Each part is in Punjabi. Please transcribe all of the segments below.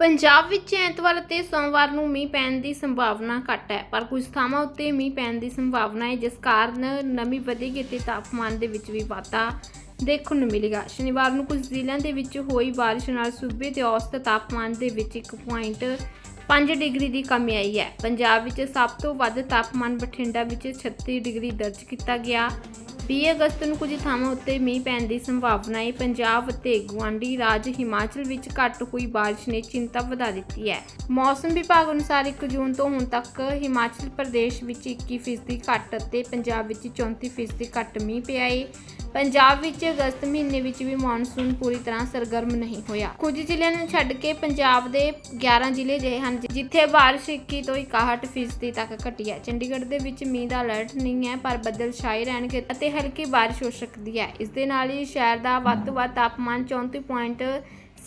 ਪੰਜਾਬ ਵਿੱਚ ਐਤਵਾਰ ਅਤੇ ਸੋਮਵਾਰ ਨੂੰ ਮੀਂਹ ਪੈਣ ਦੀ ਸੰਭਾਵਨਾ ਘੱਟ ਹੈ, ਪਰ ਕੁਝ ਥਾਵਾਂ ਉੱਤੇ ਮੀਂਹ ਪੈਣ ਦੀ ਸੰਭਾਵਨਾ ਹੈ, ਜਿਸ ਕਾਰਨ ਨਮੀ ਵਧੇਗੀ ਅਤੇ ਤਾਪਮਾਨ ਦੇ ਵਿੱਚ ਵੀ ਵਾਧਾ ਦੇਖਣ ਨੂੰ ਮਿਲੇਗਾ। ਸ਼ਨੀਵਾਰ ਨੂੰ ਕੁਝ ਜ਼ਿਲ੍ਹਿਆਂ ਦੇ ਵਿੱਚ ਹੋਈ ਬਾਰਿਸ਼ ਨਾਲ ਸੂਬੇ ਦੇ ਔਸਤ ਤਾਪਮਾਨ ਦੇ ਵਿੱਚ 1.5 ਡਿਗਰੀ ਦੀ ਕਮੀ ਆਈ ਹੈ। ਪੰਜਾਬ ਵਿੱਚ ਸਭ ਤੋਂ ਵੱਧ ਤਾਪਮਾਨ ਬਠਿੰਡਾ ਵਿੱਚ 36 ਡਿਗਰੀ ਦਰਜ ਕੀਤਾ ਗਿਆ। 20 ਅਗਸਤ ਨੂੰ ਕੁਝ ਥਾਵਾਂ ਉੱਤੇ ਮੀਂਹ ਪੈਣ ਦੀ ਸੰਭਾਵਨਾ ਹੈ। ਪੰਜਾਬ ਅਤੇ ਗੁਆਂਢੀ ਰਾਜ ਹਿਮਾਚਲ ਵਿੱਚ ਘੱਟ ਹੋਈ ਬਾਰਿਸ਼ ਨੇ ਚਿੰਤਾ ਵਧਾ ਦਿੱਤੀ ਹੈ। ਮੌਸਮ ਵਿਭਾਗ ਅਨੁਸਾਰ 1 ਜੂਨ ਤੋਂ ਹੁਣ ਤੱਕ ਹਿਮਾਚਲ ਪ੍ਰਦੇਸ਼ ਵਿੱਚ 21% ਘੱਟ ਅਤੇ ਪੰਜਾਬ ਵਿੱਚ 34% ਘੱਟ ਮੀਂਹ ਪਿਆ ਹੈ। ਪੰਜਾਬ ਵਿੱਚ ਅਗਸਤ ਮਹੀਨੇ ਵਿੱਚ ਵੀ ਮੌਨਸੂਨ ਪੂਰੀ ਤਰ੍ਹਾਂ ਸਰਗਰਮ ਨਹੀਂ ਹੋਇਆ। ਕੁਝ ਜ਼ਿਲ੍ਹਿਆਂ ਨੂੰ ਛੱਡ ਕੇ ਪੰਜਾਬ ਦੇ 11 ਜ਼ਿਲ੍ਹੇ ਜਿਹੇ ਹਨ, ਜਿੱਥੇ ਬਾਰਿਸ਼ 21 ਤੋਂ 61% ਫੀਸਦੀ ਤੱਕ ਘਟੀ ਹੈ। ਚੰਡੀਗੜ੍ਹ ਦੇ ਵਿੱਚ ਮੀਂਹ ਦਾ ਅਲਰਟ ਨਹੀਂ ਹੈ, ਪਰ ਬੱਦਲ ਛਾਏ ਰਹਿਣਗੇ ਅਤੇ ਹਲਕੀ ਬਾਰਿਸ਼ ਹੋ ਸਕਦੀ ਹੈ। ਇਸ ਦੇ ਨਾਲ ਹੀ ਸ਼ਹਿਰ ਦਾ ਵੱਧ ਤੋਂ ਵੱਧ ਤਾਪਮਾਨ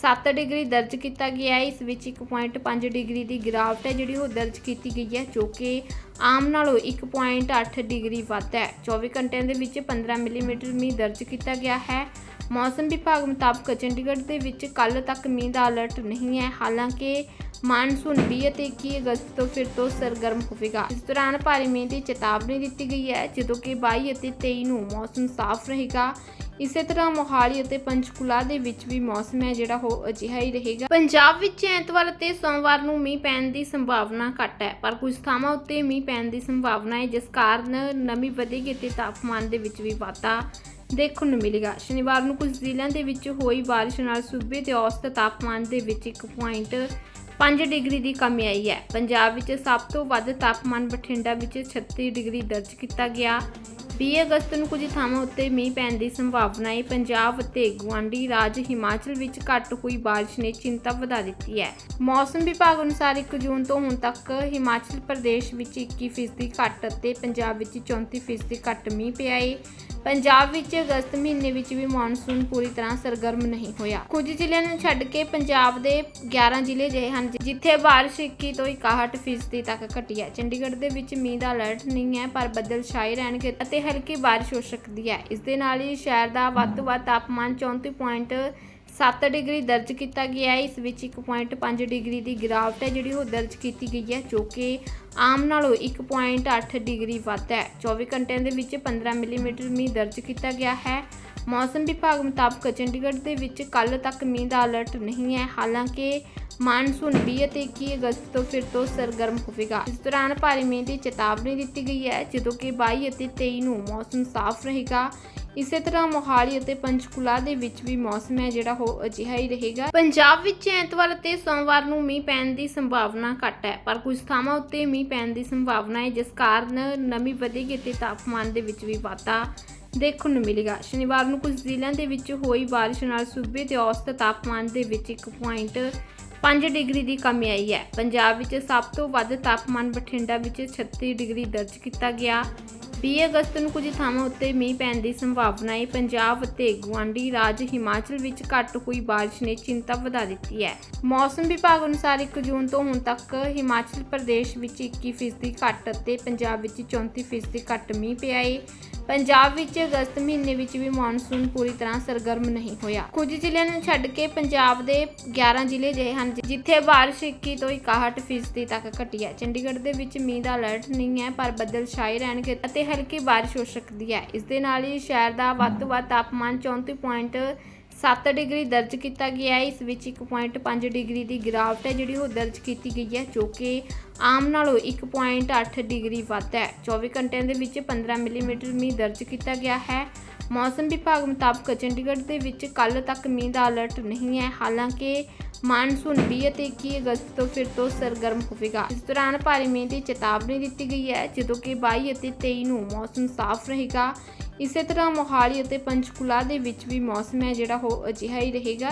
34.7 ਡਿਗਰੀ ਦਰਜ ਕੀਤਾ ਗਿਆ ਹੈ। ਇਸ ਵਿੱਚ 1.5 ਡਿਗਰੀ ਦੀ ਗਿਰਾਵਟ ਹੈ, ਜਿਹੜੀ ਉਹ ਦਰਜ ਕੀਤੀ ਗਈ ਹੈ, ਜੋ ਕਿ ਆਮ ਨਾਲੋਂ 1.8 ਡਿਗਰੀ ਵੱਧ ਹੈ। 24 ਘੰਟਿਆਂ ਦੇ ਵਿੱਚ 15 ਮਿਲੀਮੀਟਰ ਮੀਂਹ ਦਰਜ ਕੀਤਾ ਗਿਆ ਹੈ। ਮੌਸਮ ਵਿਭਾਗ ਮੁਤਾਬਕ ਚੰਡੀਗੜ੍ਹ ਦੇ ਵਿੱਚ ਕੱਲ ਤੱਕ ਮੀਂਹ ਦਾ ਅਲਰਟ ਨਹੀਂ ਹੈ। ਹਾਲਾਂਕਿ ਮਾਨਸੂਨ 20 ਅਤੇ 21 ਅਗਸਤ ਤੋਂ ਫਿਰ ਤੋਂ ਸਰਗਰਮ ਹੋਵੇਗਾ। ਇਸ ਦੌਰਾਨ ਭਾਰੀ ਮੀਂਹ ਦੀ ਚੇਤਾਵਨੀ ਦਿੱਤੀ ਗਈ ਹੈ, ਜਦੋਂ ਕਿ 22 ਅਤੇ 23 ਨੂੰ ਮੌਸਮ ਸਾਫ਼ ਰਹੇਗਾ। ਇਸੇ ਤਰ੍ਹਾਂ ਮੋਹਾਲੀ ਅਤੇ ਪੰਚਕੂਲਾ ਦੇ ਵਿੱਚ ਵੀ ਮੌਸਮ ਹੈ ਜਿਹੜਾ ਉਹ ਅਜਿਹਾ ਹੀ ਰਹੇਗਾ। ਪੰਜਾਬ ਵਿੱਚ ਐਤਵਾਰ ਅਤੇ ਸੋਮਵਾਰ ਨੂੰ ਮੀਂਹ ਪੈਣ ਦੀ ਸੰਭਾਵਨਾ ਘੱਟ ਹੈ, ਪਰ ਕੁਝ ਥਾਵਾਂ ਉੱਤੇ ਮੀਂਹ ਪੈਣ ਦੀ ਸੰਭਾਵਨਾ ਹੈ, ਜਿਸ ਕਾਰਨ ਨਮੀ ਵਧੇਗੀ ਅਤੇ ਤਾਪਮਾਨ ਦੇ ਵਿੱਚ ਵੀ ਵਾਧਾ ਦੇਖਣ ਨੂੰ ਮਿਲੇਗਾ। ਸ਼ਨੀਵਾਰ ਨੂੰ ਕੁਝ ਜ਼ਿਲ੍ਹਿਆਂ ਦੇ ਵਿੱਚ ਹੋਈ ਬਾਰਿਸ਼ ਨਾਲ ਸੂਬੇ ਦੇ ਔਸਤ ਤਾਪਮਾਨ ਦੇ ਵਿੱਚ 1.5 ਡਿਗਰੀ ਦੀ ਕਮੀ ਆਈ ਹੈ। ਪੰਜਾਬ ਵਿੱਚ ਸਭ ਤੋਂ ਵੱਧ ਤਾਪਮਾਨ ਬਠਿੰਡਾ ਵਿੱਚ 36 ਡਿਗਰੀ ਦਰਜ ਕੀਤਾ ਗਿਆ। 20 ਅਗਸਤ ਨੂੰ ਕੁਝ ਥਾਵਾਂ ਉੱਤੇ ਮੀਂਹ ਪੈਣ ਦੀ ਸੰਭਾਵਨਾ ਹੈ। ਪੰਜਾਬ ਅਤੇ ਗੁਆਂਢੀ ਰਾਜ ਹਿਮਾਚਲ ਵਿੱਚ ਘੱਟ ਹੋਈ ਬਾਰਿਸ਼ ਨੇ ਚਿੰਤਾ ਵਧਾ ਦਿੱਤੀ ਹੈ। ਮੌਸਮ ਵਿਭਾਗ ਅਨੁਸਾਰ 1 ਜੂਨ ਤੋਂ ਹੁਣ ਤੱਕ ਹਿਮਾਚਲ ਪ੍ਰਦੇਸ਼ ਵਿੱਚ 21% ਘੱਟ ਅਤੇ ਪੰਜਾਬ ਵਿੱਚ 34% ਘੱਟ ਮੀਂਹ ਪਿਆ ਹੈ ਪੰਜਾਬ ਵਿੱਚ ਅਗਸਤ ਮਹੀਨੇ ਵਿੱਚ ਵੀ ਮੌਨਸੂਨ ਪੂਰੀ ਤਰ੍ਹਾਂ ਸਰਗਰਮ ਨਹੀਂ ਹੋਇਆ। ਕੁਝ ਜ਼ਿਲ੍ਹਿਆਂ ਨੂੰ ਛੱਡ ਕੇ ਪੰਜਾਬ ਦੇ 11 ਜ਼ਿਲ੍ਹੇ ਜਿਹੇ ਹਨ ਜਿੱਥੇ ਬਾਰਿਸ਼ 21 ਤੋਂ 61% ਫੀਸਦੀ ਤੱਕ ਘਟੀ ਹੈ। ਚੰਡੀਗੜ੍ਹ ਦੇ ਵਿੱਚ ਮੀਂਹ ਦਾ ਅਲਰਟ ਨਹੀਂ ਹੈ, ਪਰ ਬੱਦਲ ਛਾਏ ਰਹਿਣਗੇ ਅਤੇ ਹਲਕੀ ਬਾਰਿਸ਼ ਹੋ ਸਕਦੀ ਹੈ। ਇਸ ਦੇ ਨਾਲ ਹੀ ਸ਼ਹਿਰ ਦਾ ਵੱਧ ਤੋਂ ਵੱਧ ਤਾਪਮਾਨ 34.7 ਡਿਗਰੀ ਦਰਜ ਕੀਤਾ ਗਿਆ ਹੈ। ਇਸ ਵਿੱਚ 1.5 ਡਿਗਰੀ ਦੀ ਗਿਰਾਵਟ ਹੈ ਜਿਹੜੀ ਉਹ ਦਰਜ ਕੀਤੀ ਗਈ ਹੈ, ਜੋ ਕਿ ਆਮ ਨਾਲੋਂ 1.8 ਡਿਗਰੀ ਵੱਧ ਹੈ। 24 ਘੰਟਿਆਂ ਦੇ ਵਿੱਚ 15 ਮਿਲੀਮੀਟਰ ਮੀਂਹ ਦਰਜ ਕੀਤਾ ਗਿਆ ਹੈ। ਮੌਸਮ ਵਿਭਾਗ ਮੁਤਾਬਕ ਚੰਡੀਗੜ੍ਹ ਦੇ ਵਿੱਚ ਕੱਲ ਤੱਕ ਮੀਂਹ ਦਾ ਅਲਰਟ ਨਹੀਂ ਹੈ। ਹਾਲਾਂਕਿ ਮਾਨਸੂਨ 20 ਅਤੇ 21 ਅਗਸਤ ਤੋਂ ਫਿਰ ਤੋਂ ਸਰਗਰਮ ਹੋਵੇਗਾ? ਇਸ ਦੌਰਾਨ ਭਾਰੀ ਮੀਂਹ ਦੀ ਚੇਤਾਵਨੀ ਦਿੱਤੀ ਗਈ ਹੈ, ਜਦੋਂ ਕਿ 22 ਅਤੇ 23 ਨੂੰ ਮੌਸਮ ਸਾਫ਼ ਰਹੇਗਾ। ਇਸੇ ਤਰ੍ਹਾਂ ਮੋਹਾਲੀ ਅਤੇ ਪੰਚਕੂਲਾ ਦੇ ਵਿੱਚ ਵੀ ਮੌਸਮ ਹੈ ਜਿਹੜਾ ਉਹ ਅਜਿਹਾ ਹੀ ਰਹੇਗਾ। ਪੰਜਾਬ ਵਿੱਚ ਐਤਵਾਰ ਅਤੇ ਸੋਮਵਾਰ ਨੂੰ ਮੀਂਹ ਪੈਣ ਦੀ ਸੰਭਾਵਨਾ ਘੱਟ ਹੈ, ਪਰ ਕੁਝ ਥਾਵਾਂ ਉੱਤੇ ਮੀਂਹ ਪੈਣ ਦੀ ਸੰਭਾਵਨਾ ਹੈ, ਜਿਸ ਕਾਰਨ ਨਮੀ ਵਧੇਗੀ ਅਤੇ ਤਾਪਮਾਨ ਦੇ ਵਿੱਚ ਵੀ ਵਾਧਾ ਦੇਖਣ ਨੂੰ ਮਿਲੇਗਾ। ਸ਼ਨੀਵਾਰ ਨੂੰ ਕੁਝ ਜ਼ਿਲ੍ਹਿਆਂ ਦੇ ਵਿੱਚ ਹੋਈ ਬਾਰਿਸ਼ ਨਾਲ ਸੂਬੇ ਦੇ ਔਸਤ ਤਾਪਮਾਨ ਦੇ ਵਿੱਚ 1.5 ਡਿਗਰੀ ਦੀ ਕਮੀ ਆਈ ਹੈ। ਪੰਜਾਬ ਵਿੱਚ ਸਭ ਤੋਂ ਵੱਧ ਤਾਪਮਾਨ ਬਠਿੰਡਾ ਵਿੱਚ 36 ਡਿਗਰੀ ਦਰਜ ਕੀਤਾ ਗਿਆ। 20 ਅਗਸਤ ਨੂੰ ਕੁਝ ਥਾਵਾਂ ਉੱਤੇ ਮੀਂਹ ਪੈਣ ਦੀ ਸੰਭਾਵਨਾ ਹੈ ਪੰਜਾਬ ਅਤੇ ਗੁਆਂਢੀ ਰਾਜ ਹਿਮਾਚਲ ਵਿੱਚ ਘੱਟ ਹੋਈ ਬਾਰਿਸ਼ ਨੇ ਚਿੰਤਾ ਵਧਾ ਦਿੱਤੀ ਹੈ। ਮੌਸਮ ਵਿਭਾਗ ਅਨੁਸਾਰ 1 ਜੂਨ ਤੋਂ ਹੁਣ ਤੱਕ ਹਿਮਾਚਲ ਪ੍ਰਦੇਸ਼ ਵਿੱਚ 21% ਘੱਟ ਅਤੇ ਪੰਜਾਬ ਵਿੱਚ 34% ਘੱਟ ਮੀਂਹ ਪਿਆ ਹੈ ਪੰਜਾਬ ਵਿੱਚ ਅਗਸਤ ਮਹੀਨੇ ਵਿੱਚ ਵੀ ਮੌਨਸੂਨ ਪੂਰੀ ਤਰ੍ਹਾਂ ਸਰਗਰਮ ਨਹੀਂ ਹੋਇਆ। ਕੁਝ ਜ਼ਿਲ੍ਹਿਆਂ ਨੂੰ ਛੱਡ ਕੇ ਪੰਜਾਬ ਦੇ 11 ਜ਼ਿਲ੍ਹੇ ਜਿਹੇ ਹਨ, ਜਿੱਥੇ ਬਾਰਿਸ਼ 21 ਤੋਂ 61% ਫੀਸਦੀ ਤੱਕ ਘਟੀ ਹੈ। ਚੰਡੀਗੜ੍ਹ ਦੇ ਵਿੱਚ ਮੀਂਹ ਦਾ ਅਲਰਟ ਨਹੀਂ ਹੈ, ਪਰ ਬੱਦਲ ਛਾਏ ਰਹਿਣਗੇ ਅਤੇ ਹਲਕੀ ਬਾਰਿਸ਼ ਹੋ ਸਕਦੀ ਹੈ। ਇਸ ਦੇ ਨਾਲ ਹੀ ਸ਼ਹਿਰ ਦਾ ਵੱਧ ਤੋਂ ਵੱਧ ਤਾਪਮਾਨ 34.7 ਡਿਗਰੀ ਦਰਜ ਕੀਤਾ ਗਿਆ ਹੈ। ਇਸ ਵਿੱਚ 1.5 ਡਿਗਰੀ ਦੀ ਗਿਰਾਵਟ ਹੈ, ਜਿਹੜੀ ਉਹ ਦਰਜ ਕੀਤੀ ਗਈ ਹੈ, ਜੋ ਕਿ ਆਮ ਨਾਲੋਂ 1.8 ਡਿਗਰੀ ਵੱਧ ਹੈ। 24 ਘੰਟਿਆਂ ਦੇ ਵਿੱਚ 15 ਮਿਲੀਮੀਟਰ ਮੀਂਹ ਦਰਜ ਕੀਤਾ ਗਿਆ ਹੈ। ਮੌਸਮ ਵਿਭਾਗ ਮੁਤਾਬਕ ਚੰਡੀਗੜ੍ਹ ਦੇ ਵਿੱਚ ਕੱਲ ਤੱਕ ਮੀਂਹ ਦਾ ਅਲਰਟ ਨਹੀਂ ਹੈ। ਹਾਲਾਂਕਿ ਮਾਨਸੂਨ 20 ਅਤੇ 21 ਅਗਸਤ ਤੋਂ ਫਿਰ ਤੋਂ ਸਰਗਰਮ ਹੋਵੇਗਾ। ਇਸ ਦੌਰਾਨ ਭਾਰੀ ਮੀਂਹ ਦੀ ਚੇਤਾਵਨੀ ਦਿੱਤੀ ਗਈ ਹੈ, ਜਦੋਂ ਕਿ 22 ਅਤੇ 23 ਨੂੰ ਮੌਸਮ ਸਾਫ਼ ਰਹੇਗਾ। ਇਸੇ ਤਰ੍ਹਾਂ ਮੋਹਾਲੀ ਅਤੇ ਪੰਚਕੂਲਾ ਦੇ ਵਿੱਚ ਵੀ ਮੌਸਮ ਹੈ ਜਿਹੜਾ ਉਹ ਅਜਿਹਾ ਹੀ ਰਹੇਗਾ।